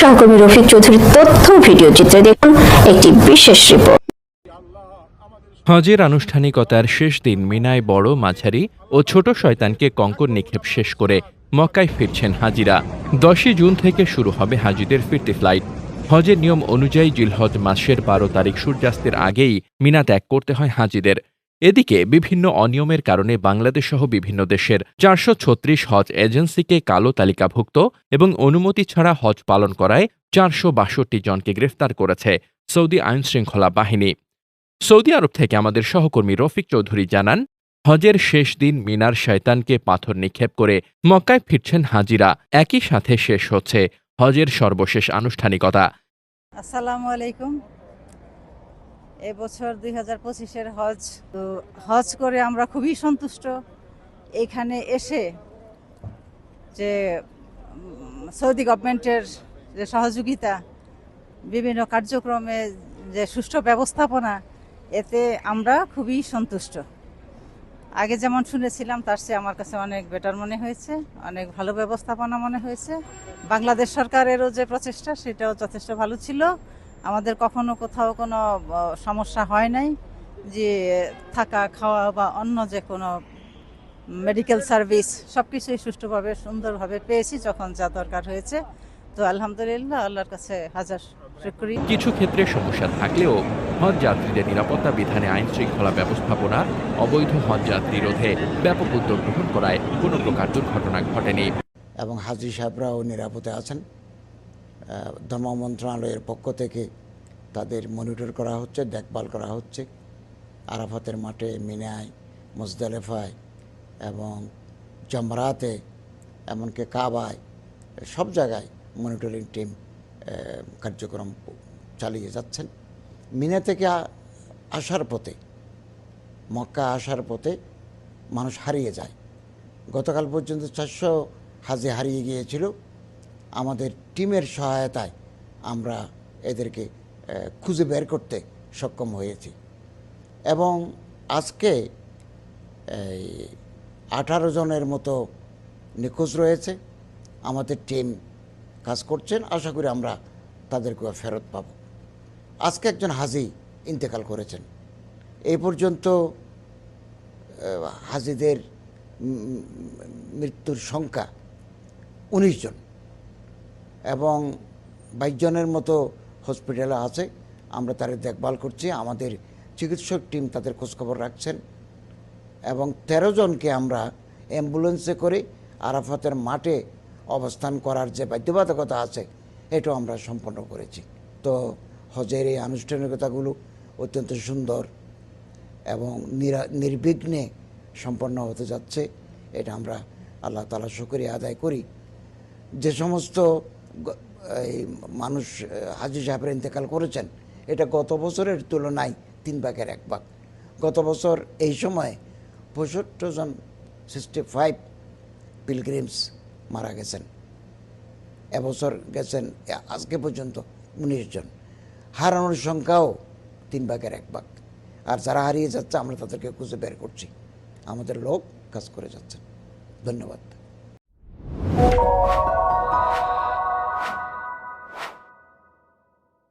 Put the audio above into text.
সহকর্মী রফিক চৌধুরীর তথ্য ভিডিও চিত্রে দেখুন একটি বিশেষ রিপোর্ট হজের আনুষ্ঠানিকতার শেষ দিন মিনায় বড় মাঝারি ও ছোট শয়তানকে কঙ্কর নিক্ষেপ শেষ করে মক্কায় ফিরছেন হাজিরা। দশই জুন থেকে শুরু হবে হাজিদের ফিরতি ফ্লাইট। হজের নিয়ম অনুযায়ী জিলহজ মাসের বারো তারিখ সূর্যাস্তের আগেই মিনা ত্যাগ করতে হয় হাজিদের। এদিকে বিভিন্ন অনিয়মের কারণে বাংলাদেশ সহ বিভিন্ন দেশের চারশো ছত্রিশ হজ এজেন্সিকে কালো তালিকাভুক্ত এবং অনুমতি ছাড়া হজ পালন করায় চারশো বাষট্টি জনকে গ্রেফতার করেছে সৌদি আইনশৃঙ্খলা বাহিনী। সৌদি আরব থেকে আমাদের সহকর্মী রফিক চৌধুরী জানান, হজের শেষ দিন মিনার শয়তানকে পাথর নিক্ষেপ করে মক্কায় ফিরছেন হাজিরা। একই সাথে শেষ হচ্ছে হজের সর্বশেষ আনুষ্ঠানিকতা। আসসালামু আলাইকুম। এবছর দুই হাজার পঁচিশের হজ। তো হজ করে আমরা খুবই সন্তুষ্ট। এখানে এসে যে সৌদি গভর্নমেন্টের যে সহযোগিতা, বিভিন্ন কার্যক্রমে যে সুষ্ঠু ব্যবস্থাপনা, এতে আমরা খুবই সন্তুষ্ট। আগে যেমন শুনেছিলাম, তার চেয়ে আমার কাছে অনেক বেটার মনে হয়েছে, অনেক ভালো ব্যবস্থাপনা মনে হয়েছে। বাংলাদেশ সরকারেরও যে প্রচেষ্টা, সেটাও যথেষ্ট ভালো ছিল। আমাদের কখনো কোথাও কোনো সমস্যা হয় নাই যে থাকা খাওয়া বা অন্য যে কোনো মেডিকেল সার্ভিস সব কিছুই সুষ্ঠুভাবে সুন্দরভাবে পেয়েছি যখন যা দরকার হয়েছে। তো আলহামদুলিল্লাহ আল্লাহর কাছে হাজার শুক্রিয়া। কিছু ক্ষেত্রে সমস্যা থাকলেও হজ যাত্রীদের নিরাপত্তা বিধানে আইন শৃঙ্খলা ব্যবস্থাপনা অবৈধ হজ যাত্রী রোধে ব্যাপক উদ্যোগ গ্রহণ করায় কোনো প্রকার দুর্ঘটনা ঘটেনি। এবং হাজি সাহেবরাও নিরাপদে আছেন। ধর্ম মন্ত্রণালয়ের পক্ষ থেকে তাদের মনিটর করা হচ্ছে, দেখভাল করা হচ্ছে। আরাফাতের মাঠে, মিনায়, মুজদালেফায় এবং জমরাতে, এমনকি কাবায়, সব জায়গায় মনিটরিং টিম কার্যক্রম চালিয়ে যাচ্ছেন। মিনা থেকে আসার পথে, মক্কা আসার পথে মানুষ হারিয়ে যায়। গতকাল পর্যন্ত চারশো হাজে হারিয়ে গিয়েছিল। আমাদের টিমের সহায়তায় আমরা এদেরকে খুঁজে বের করতে সক্ষম হয়েছি। এবং আজকে এই আঠারো জনের মতো নিখোঁজ রয়েছে। আমাদের টিম কাজ করছেন। আশা করি আমরা তাদেরকে ফেরত পাব। আজকে একজন হাজি ইন্তেকাল করেছেন। এই পর্যন্ত হাজিদের মৃত্যুর সংখ্যা উনিশ জন। এবং বাইশজনের মতো হসপিটালে আছে। আমরা তাদের দেখভাল করছি। আমাদের চিকিৎসক টিম তাদের খোঁজখবর রাখছেন এবং তেরো জনকে আমরা অ্যাম্বুলেন্সে করে আরাফাতের মাঠে অবস্থান করার যে বাধ্যবাধকতা আছে, এটাও আমরা সম্পন্ন করেছি। তো হজের এই আনুষ্ঠানিকতাগুলো অত্যন্ত সুন্দর এবং নিরা- নির্বিঘ্নে সম্পন্ন হতে যাচ্ছে। এটা আমরা আল্লাহ তালা শুকরিয়া আদায় করি। যে সমস্ত এই মানুষ হাজি সাহেবের ইন্তেকাল করেছেন, এটা গত বছরের তুলনায় তিন ভাগের এক ভাগ। গত বছর এই সময় পঁয়ষট্টি জন সিক্সটি ফাইভ পিলগ্রিমস মারা গেছেন। এবছর গেছেন আজকে পর্যন্ত উনিশ জন। হারানোর সংখ্যাও তিন ভাগের এক ভাগ। আর যারা হারিয়ে যাচ্ছে, আমরা তাদেরকে খুঁজে বের করছি। আমাদের লোক কাজ করে যাচ্ছেন ধন্যবাদ।